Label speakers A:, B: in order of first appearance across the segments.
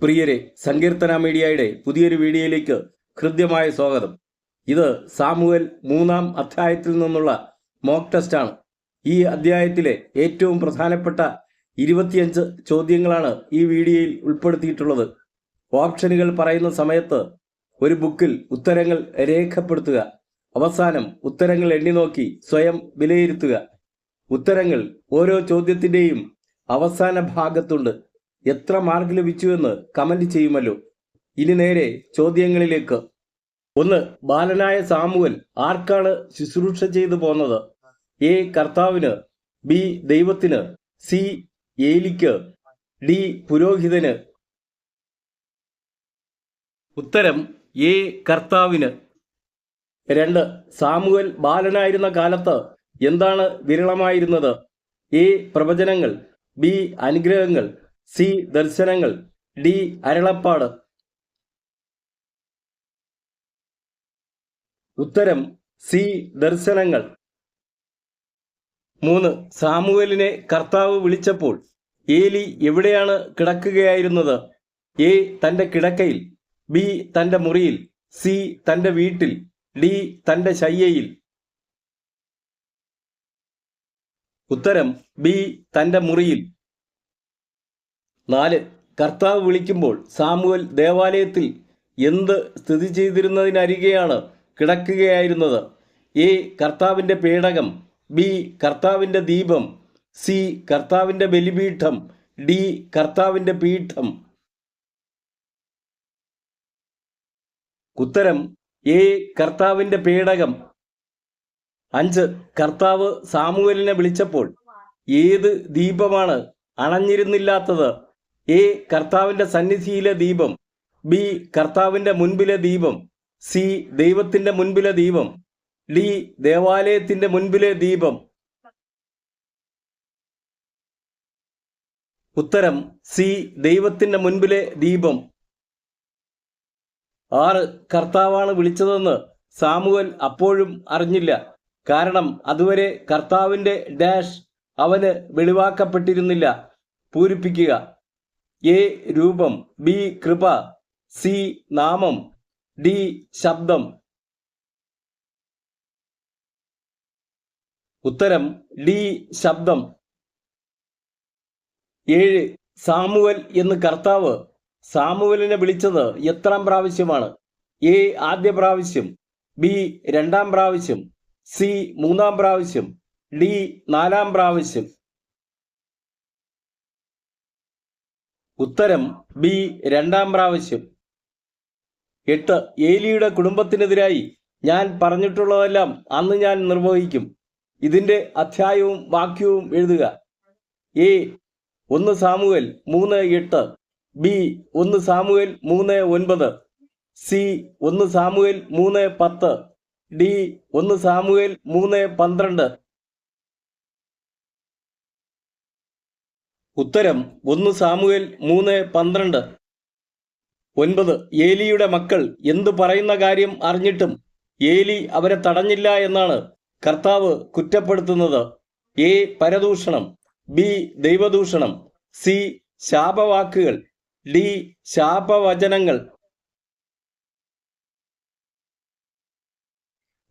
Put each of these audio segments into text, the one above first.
A: പ്രിയരെ സങ്കീർത്തന മീഡിയയുടെ പുതിയൊരു വീഡിയോയിലേക്ക് ഹൃദ്യമായ സ്വാഗതം. ഇത് സാമുവൽ മൂന്നാം അധ്യായത്തിൽ നിന്നുള്ള മോക്ക് ടെസ്റ്റാണ് ഈ അധ്യായത്തിലെ ഏറ്റവും പ്രധാനപ്പെട്ട ഇരുപത്തിയഞ്ച് ചോദ്യങ്ങളാണ് ഈ വീഡിയോയിൽ ഉൾപ്പെടുത്തിയിട്ടുള്ളത്. ഓപ്ഷനുകൾ പറയുന്ന സമയത്ത് ഒരു ബുക്കിൽ ഉത്തരങ്ങൾ രേഖപ്പെടുത്തുക. അവസാനം ഉത്തരങ്ങൾ എണ്ണി നോക്കി സ്വയം വിലയിരുത്തുക. ഉത്തരങ്ങൾ ഓരോ ചോദ്യത്തിന്റെയും അവസാന ഭാഗത്തുണ്ട്. എത്ര മാർക്ക് ലഭിച്ചുവെന്ന് കമന്റ് ചെയ്യുമല്ലോ. ഇനി നേരെ ചോദ്യങ്ങളിലേക്ക്. ഒന്ന് ബാലനായ സാമുവൽ ആർക്കാണ് ശുശ്രൂഷ ചെയ്തു പോന്നത്? എ കർത്താവിന്. ബി ദൈവത്തിന്. സി ഏലിക്ക്. ഡി പുരോഹിതന്. ഉത്തരം എ കർത്താവിന്. രണ്ട് സാമുവൽ ബാലനായിരുന്ന കാലത്ത് എന്താണ് വിരളമായിരുന്നത്? എ പ്രവചനങ്ങൾ. ബി അനുഗ്രഹങ്ങൾ. സി ദർശനങ്ങൾ ഡി അരളപ്പാട്. ഉത്തരം സി ദർശനങ്ങൾ. മൂന്ന് സാമുവലിനെ കർത്താവ് വിളിച്ചപ്പോൾ ഏലി എവിടെയാണ് കിടക്കുകയായിരുന്നത്? എ തന്റെ കിടക്കയിൽ ബി തന്റെ മുറിയിൽ സി തന്റെ വീട്ടിൽ ഡി തന്റെ ശയ്യയിൽ. ഉത്തരം ബി തന്റെ മുറിയിൽ നാല് കർത്താവ് വിളിക്കുമ്പോൾ സാമുവൽ ദേവാലയത്തിൽ എന്ത് സ്ഥിതി ചെയ്തിരുന്നതിനരികെയാണ് കിടക്കുകയായിരുന്നത്? എ കർത്താവിന്റെ പേടകം ബി കർത്താവിന്റെ ദീപം സി കർത്താവിന്റെ ബലിപീഠം ഡി കർത്താവിന്റെ പീഠം. ഉത്തരം എ കർത്താവിന്റെ പേടകം. അഞ്ച് കർത്താവ് സാമുവലിനെ വിളിച്ചപ്പോൾ ഏത് ദീപമാണ് അണഞ്ഞിരുന്നില്ലാത്തത്? എ കർത്താവിന്റെ സന്നിധിയിലെ ദീപം ബി കർത്താവിന്റെ മുൻപിലെ ദീപം സി ദൈവത്തിന്റെ മുൻപിലെ ദീപം ഡി ദേവാലയത്തിന്റെ മുൻപിലെ ദീപം. ഉത്തരം സി ദൈവത്തിന്റെ മുൻപിലെ ദീപം. ആറ് കർത്താവാണ് വിളിച്ചതെന്ന് സാമുവൽ അപ്പോഴും അറിഞ്ഞില്ല. കാരണം അതുവരെ കർത്താവിന്റെ ഡാഷ് അവന് വെളിവാക്കപ്പെട്ടിരുന്നില്ല. പൂരിപ്പിക്കുക. എ രൂപം ബി കൃപ സി നാമം ഡി ശബ്ദം. ഉത്തരം ഡി ശബ്ദം. ഏഴ് സാമുവൽ എന്ന് കർത്താവ് സാമുവലിനെ വിളിച്ചത് എത്രാം പ്രാവശ്യമാണ്? എ ആദ്യ പ്രാവശ്യം ബി രണ്ടാം പ്രാവശ്യം സി മൂന്നാം പ്രാവശ്യം ഡി നാലാം പ്രാവശ്യം. ഉത്തരം ബി രണ്ടാം പ്രാവശ്യം. എട്ട് ഏലിയുടെ കുടുംബത്തിനെതിരായി ഞാൻ പറഞ്ഞിട്ടുള്ളതെല്ലാം അന്ന് ഞാൻ നിർവഹിക്കും. ഇതിന്റെ അധ്യായവും വാക്യവും എഴുതുക. എ ഒന്ന് സാമുവൽ മൂന്ന് എട്ട്. ബി ഒന്ന് സാമുവൽ മൂന്ന് ഒൻപത്. സി ഒന്ന് സാമുവൽ മൂന്ന് പത്ത്. ഡി ഒന്ന് സാമുവൽ മൂന്ന് പന്ത്രണ്ട്. ഉത്തരം ഒന്ന് സാമുവൽ മൂന്ന് പന്ത്രണ്ട്. ഒൻപത് ഏലിയുടെ മക്കൾ എന്തു പറയുന്ന കാര്യം അറിഞ്ഞിട്ടും ഏലി അവരെ തടഞ്ഞില്ല എന്നാണ് കർത്താവ് കുറ്റപ്പെടുത്തുന്നത്. എ പരദൂഷണം. ബി ദൈവദൂഷണം. സി ശാപവാക്കുകൾ. ഡി ശാപവചനങ്ങൾ.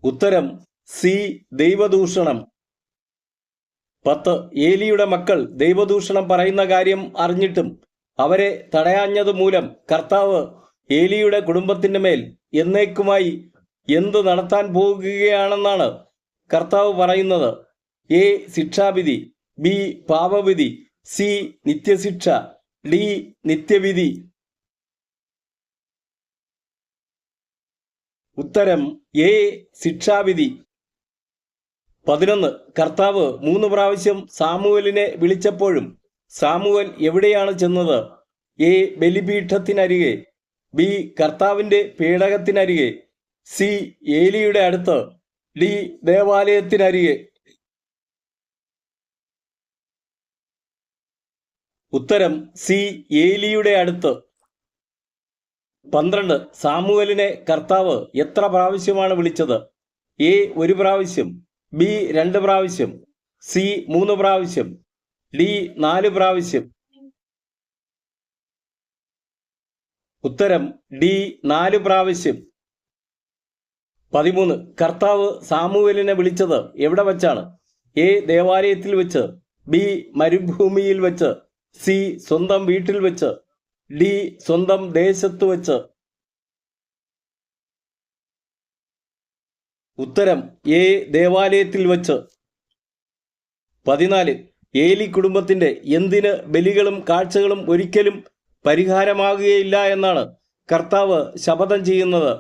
A: ഉത്തരം സി ദൈവദൂഷണം. പത്ത് ഏലിയുടെ മക്കൾ ദൈവദൂഷണം പറയുന്ന കാര്യം അറിഞ്ഞിട്ടും അവരെ തടയാഞ്ഞത് മൂലം കർത്താവ് ഏലിയുടെ കുടുംബത്തിന്റെ മേൽ എന്നേക്കുമായി എന്ത് നടത്താൻ പോകുകയാണെന്നാണ് കർത്താവ് പറയുന്നത്. എ ശിക്ഷാവിധി ബി പാപവിധി സി നിത്യശിക്ഷ ഡി നിത്യവിധി. ഉത്തരം എ ശിക്ഷാവിധി. പതിനൊന്ന്. കർത്താവ് മൂന്ന് പ്രാവശ്യം സാമുവലിനെ വിളിച്ചപ്പോഴും സാമുവൽ എവിടെയാണ് ചെന്നത്? എ ബലിപീഠത്തിനരികെ. ബി കർത്താവിന്റെ പേടകത്തിനരികെ. സി ഏലിയുടെ അടുത്ത്. ഡി ദേവാലയത്തിനരികെ. ഉത്തരം സി ഏലിയുടെ അടുത്ത്. പന്ത്രണ്ട്. സാമുവലിനെ കർത്താവ് എത്ര പ്രാവശ്യമാണ് വിളിച്ചത്? എ ഒരു പ്രാവശ്യം. ബി രണ്ട് പ്രാവശ്യം സി മൂന്ന് പ്രാവശ്യം ഡി നാല് പ്രാവശ്യം. ഉത്തരം ഡി നാല് പ്രാവശ്യം. പതിമൂന്ന്. കർത്താവ് സാമുവേലിനെ വിളിച്ചത് എവിടെ വച്ചാണ്? എ ദേവാലയത്തിൽ വെച്ച് ബി മരുഭൂമിയിൽ വെച്ച് സി സ്വന്തം വീട്ടിൽ വെച്ച് ഡി സ്വന്തം ദേശത്ത് വെച്ച്. ഉത്തരം എ ദേവാലയത്തിൽ വച്ച്. പതിനാല് ഏലി കുടുംബത്തിന്റെ എന്തിന് ബലികളും കാഴ്ചകളും ഒരിക്കലും പരിഹാരമാകുകയില്ല എന്നാണ് കർത്താവ് ശപഥം ചെയ്യുന്നത്.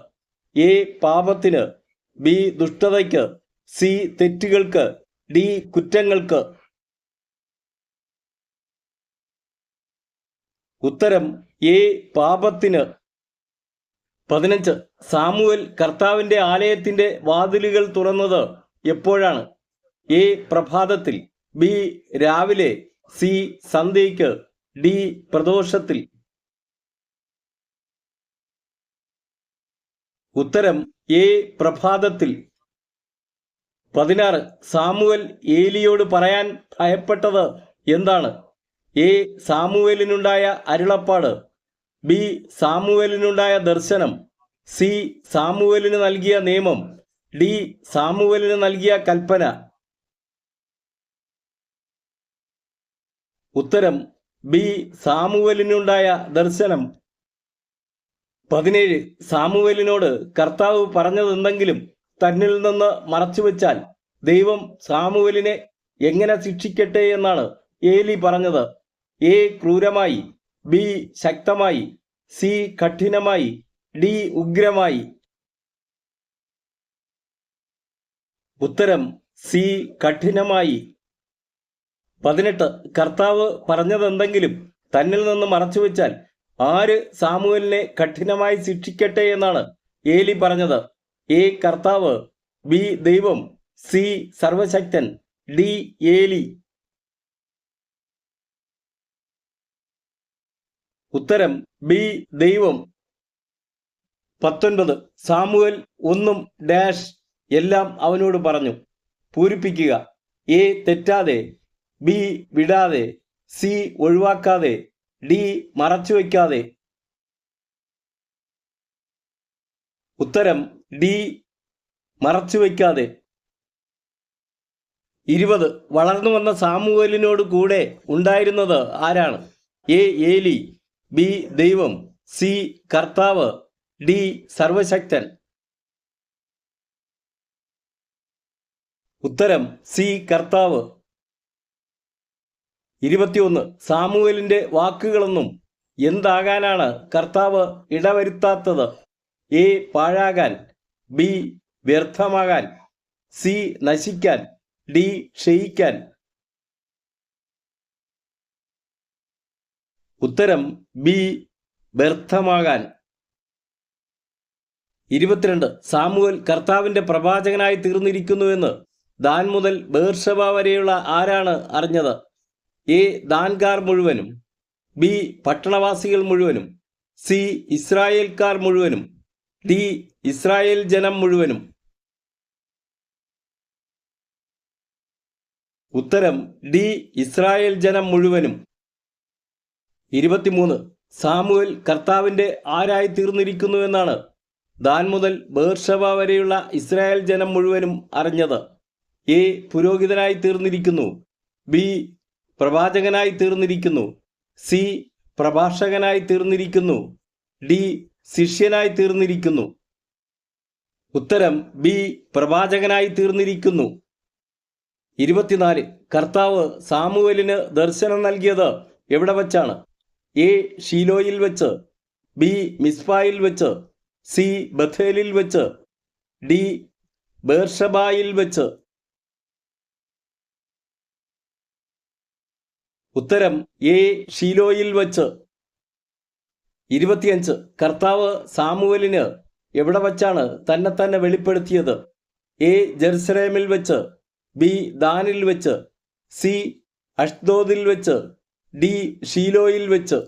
A: എ പാപത്തിന് ബി ദുഷ്ടതയ്ക്ക് സി തെറ്റുകൾക്ക് ഡി കുറ്റങ്ങൾക്ക്. ഉത്തരം എ പാപത്തിന് പതിനഞ്ച്. സാമുവൽ കർത്താവിന്റെ ആലയത്തിന്റെ വാതിലുകൾ തുറന്നത് എപ്പോഴാണ്? എ. പ്രഭാതത്തിൽ ബി. രാവിലെ സി. സന്ധ്യയ്ക്ക് ഡി. പ്രദോഷത്തിൽ. ഉത്തരം എ. പ്രഭാതത്തിൽ. പതിനാറ്. സാമുവൽ ഏലിയോട് പറയാൻ ഭയപ്പെട്ടത് എന്താണ്? എ. സാമുവേലിനുണ്ടായ അരുളപ്പാട്. ബി സാമുവേലിനുണ്ടായ ദർശനം സി സാമുവേലിന് നൽകിയ നിയമം ഡി സാമുവേലിന് നൽകിയ കൽപ്പന. ഉത്തരം ബി സാമുവേലിനുണ്ടായ ദർശനം. പതിനേഴ് സാമുവേലിനോട് കർത്താവ് പറഞ്ഞതെന്തെങ്കിലും തന്നിൽ നിന്ന് മറച്ചുവെച്ചാൽ ദൈവം സാമുവേലിനെ എങ്ങനെ ശിക്ഷിക്കട്ടെ എന്നാണ് ഏലി പറഞ്ഞത്. എ ക്രൂരമായി. ബി ശക്തമായി സി കഠിനമായി ഡി ഉഗ്രമായി. ഉത്തരം സി കഠിനമായി. പതിനെട്ട് കർത്താവ് പറഞ്ഞതെന്തെങ്കിലും തന്നിൽ നിന്ന് മറച്ചുവെച്ചാൽ ആര് സാമുവലിനെ കഠിനമായി ശിക്ഷിക്കട്ടെ എന്നാണ് ഏലി പറഞ്ഞത്. എ കർത്താവ് ബി ദൈവം സി സർവശക്തൻ ഡി ഏലി. ഉത്തരം ബി ദൈവം. പത്തൊൻപത്. സാമുവൽ ഒന്നും ഡാഷ് എല്ലാം അവനോട് പറഞ്ഞു. പൂരിപ്പിക്കുക. എ തെറ്റാതെ. ബി വിടാതെ. സി ഒഴിവാക്കാതെ. ഡി മറച്ചു വയ്ക്കാതെ. ഉത്തരം ഡി മറച്ചു വയ്ക്കാതെ. ഇരുപത്. വളർന്നു വന്ന സാമുവലിനോട് കൂടെ ഉണ്ടായിരുന്നത് ആരാണ്? എ ഏലി. ബി ദൈവം സി കർത്താവ് ഡി സർവശക്തൻ. ഉത്തരം സി കർത്താവ്. ഇരുപത്തിയൊന്ന് സാമുവലിന്റെ വാക്കുകളൊന്നും എന്താകാനാണ് കർത്താവ് ഇടവരുത്താത്തത്? എ പാഴാകാൻ. ബി വ്യർത്ഥമാകാൻ. സി നശിക്കാൻ. ഡി ക്ഷയിക്കാൻ. ഉത്തരം ബി വ്യർത്ഥമാകാൻ. ഇരുപത്തിരണ്ട് സാമുവൽ കർത്താവിന്റെ പ്രവാചകനായി തീർന്നിരിക്കുന്നുവെന്ന് ദാൻ മുതൽ ബേർഷബ വരെയുള്ള ആരാണ് അറിഞ്ഞത്? എ ദാൻകാർ മുഴുവനും ബി പട്ടണവാസികൾ മുഴുവനും സി ഇസ്രായേൽക്കാർ മുഴുവനും ഡി ഇസ്രായേൽ ജനം മുഴുവനും. ഉത്തരം ഡി ഇസ്രായേൽ ജനം മുഴുവനും. ഇരുപത്തിമൂന്ന്. സാമുവൽ കർത്താവിന്റെ ആരായി തീർന്നിരിക്കുന്നു എന്നാണ്. ദാൻ മുതൽ ബേർഷവ വരെയുള്ള ഇസ്രായേൽ ജനം മുഴുവനും അറിഞ്ഞത്. എ. പുരോഹിതനായി തീർന്നിരിക്കുന്നു. ബി. പ്രവാചകനായി തീർന്നിരിക്കുന്നു. സി. പ്രഭാഷകനായി തീർന്നിരിക്കുന്നു. ഡി. ശിഷ്യനായി തീർന്നിരിക്കുന്നു. ഉത്തരം ബി. പ്രവാചകനായി തീർന്നിരിക്കുന്നു. ഇരുപത്തിനാല്. കർത്താവ് സാമുവലിന് ദർശനം നൽകിയത് എവിടെ വച്ചാണ്? എ ഷീലോയിൽ വെച്ച് ബി മിസ്ബായിൽ വെച്ച് സി ബഥേലിൽ വെച്ച് ഡി ബേർഷബായിൽ വെച്ച്. ഉത്തരം എ ഷീലോയിൽ വെച്ച്. ഇരുപത്തിയഞ്ച്. കർത്താവ് സാമുവലിന് എവിടെ വച്ചാണ് തന്നെ തന്നെ വെളിപ്പെടുത്തിയത്? എ ജെറുസലേമിൽ വെച്ച് ബി ദാനിൽ വെച്ച് സി അഷ്ദോദിൽ വെച്ച്. ഡി ഷീലോയിൽ വെച്ച്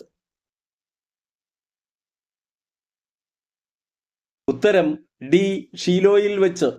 A: ഉത്തരം ഡി ഷീലോയിൽ വെച്ച്